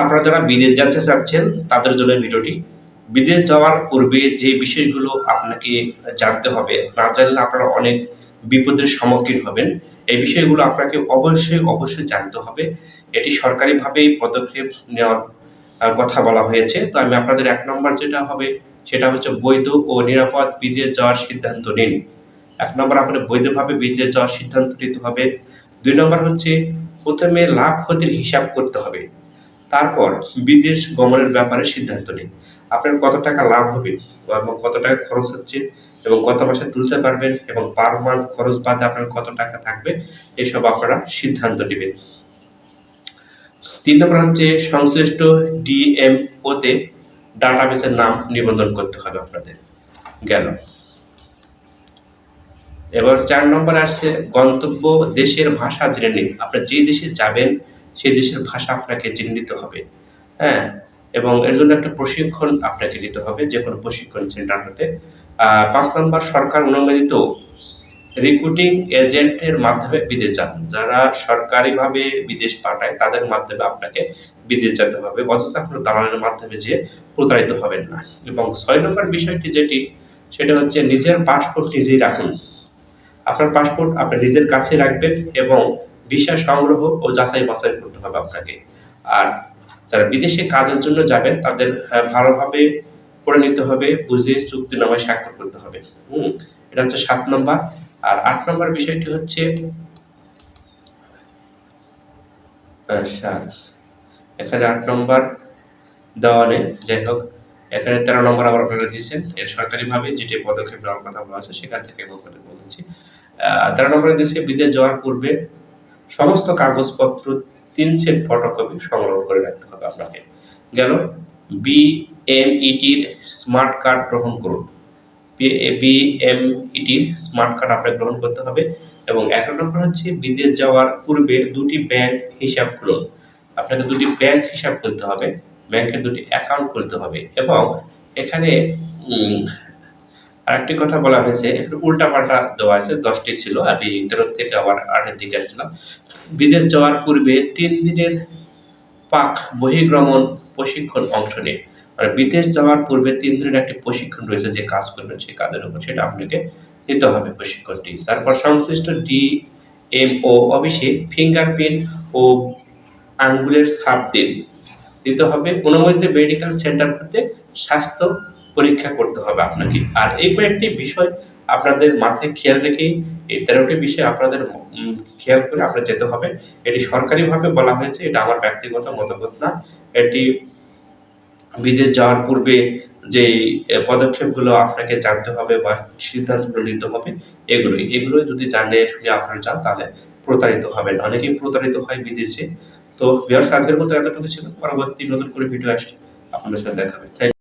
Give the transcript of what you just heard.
আপনারা যারা বিদেশ যাচ্ছে চাচ্ছেন তাদের জন্য ভিডিওটি। বিদেশ যাওয়ার পূর্বে যে বিষয়গুলো আপনাকে জানতে হবে না জানলে আপনারা অনেক বিপদের সম্মুখীন হবেন। এই বিষয়গুলো আপনাকে অবশ্যই অবশ্যই জানতে হবে। এটি সরকারিভাবেই পদক্ষেপ নেওয়ার কথা বলা হয়েছে। তো আমি আপনাদের এক নম্বর যেটা হবে, সেটা হচ্ছে বৈধ ও নিরাপদ বিদেশ যাওয়ার সিদ্ধান্ত নিন। এক নম্বর আপনার বৈধভাবে বিদেশ যাওয়ার সিদ্ধান্ত নিতে হবে। দুই নম্বর হচ্ছে, প্রথমে লাভ ক্ষতির হিসাব করতে হবে। তারপর বিদেশ গমনের ব্যাপারে সিদ্ধান্ত নিন। আপনার কত টাকা লাভ হবে এবং কত টাকা খরচ হচ্ছে এবং কত মাসে তুলতে পারবেন এবং পার মান্থ খরচ বাদে আপনার কত টাকা থাকবে, এসব আপনারা সিদ্ধান্ত নেবেন। তিন নম্বর হচ্ছে সংশ্লিষ্ট ডিএমওতে ডাটাবেসের নাম নিবন্ধন করতে হবে আপনাদের। গেল। এবার চার নম্বর আসছে গন্তব্য দেশের ভাষা জেনে নিন। আপনি যে দেশে যাবেন সেই দেশের ভাষা আপনাকে জেনে নিতে হবে হ্যাঁ? এবং এর জন্য একটা প্রশিক্ষণ আপনাকে নিতে হবে যে কোনো প্রশিক্ষণ সেন্টারটাতে আহ, পাঁচ নম্বর সরকার অনুমোদিত রিক্রুটিং এজেন্টের মাধ্যমে বিদেশ যান। যারা সরকারিভাবে বিদেশ পাঠায় তাদের মাধ্যমে আপনাকে বিদেশ যেতে হবে। অথচ আপনার দালালের মাধ্যমে যে প্রতারিত হবেন না। এবং ছয় নম্বর বিষয়টি যেটি সেটা হচ্ছে নিজের পাসপোর্ট নিজেই রাখুন। আপনার পাসপোর্ট আপনি নিজের কাছে রাখবেন এবং ভিসা সংগ্রহ ও যাচাই বাছাই করতে হবে আপনাকে। আর যারা বিদেশে কাজের জন্য যাবেন, তাদের ভালোভাবে পড়ে নিতে হবে, বুঝে চুক্তিনামায় স্বাক্ষর করতে হবে। হুম? এটা হচ্ছে সাত নম্বর। আর আট নম্বর বিষয়টি হচ্ছে এখানে আট নম্বর দেওয়া নেই। যাই হোক, এখানে তেরো নম্বর আবার আপনারা দিচ্ছেন এর সরকারিভাবে যেটি পদক্ষেপ নেওয়ার কথা বলা আছে সেখান থেকে বলছি। তেরো নম্বরে দিচ্ছে বিদেশ যাওয়ার পূর্বে সমস্ত কাগজপত্র তিন সেট ফটোকপি সংগ্রহ করে রাখতে হবে আপনাকে। গেল। বিএমইটির স্মার্ট কার্ড গ্রহণ করুন। বিএমইটির স্মার্ট কার্ড আপনাকে গ্রহণ করতে হবে এবং এক নম্বর হচ্ছে বিদেশ যাওয়ার পূর্বে দুটি ব্যাংক হিসাব খুলুন। আপনাকে দুটি ব্যাংক হিসাব করতে হবে। ব্যাংকের দুটি অ্যাকাউন্ট খুলতে হবে এবং এখানে আরেকটি কথা বলা হয়েছে, একটু উল্টাপাল্টা দেওয়া আছে, দশটি ছিল আমি তেরো থেকে আবার আটের দিকে আসছিলাম। বিদেশ যাওয়ার পূর্বে তিন দিনের পাক বহির্গমন প্রশিক্ষণ অংশ নিন মানে বিদেশ যাওয়ার পূর্বে তিন দিনের একটি প্রশিক্ষণ রয়েছে যে কাজ করবেন সেই কাজের উপর, সেটা আপনাকে নিতে হবে প্রশিক্ষণটি। তারপর সংশ্লিষ্ট ডি এম ও অফিসে ফিঙ্গারপ্রিন্ট ও আঙ্গুলের ছাপ দিন দিতে হবে। অনুমোদিত মেডিকেল সেন্টার হতে স্বাস্থ্য পরীক্ষা করতে হবে আপনাকে। আর এই কয়েকটি বিষয় আপনাদের মাথায় খেয়াল রেখেই, এই তেরোটি বিষয় আপনাদের খেয়াল করে আপনার যেতে হবে। এটি সরকারিভাবে বলা হয়েছে, এটা আমার ব্যক্তিগত মতামত না। এটি বিদেশ যাওয়ার পূর্বে যে পদক্ষেপগুলো আপনাকে জানতে হবে বা সিদ্ধান্তগুলো নিতে হবে, এগুলোই। এগুলো যদি জানলে শুনে আপনারা যান তাহলে প্রতারিত হবেন। অনেকেই প্রতারিত হয় বিদেশে। তো বিহার আজকের মতো এতটুকু ছিল। পরবর্তী নতুন করে ভিডিও আসলে আপনাদের সাথে দেখাবে.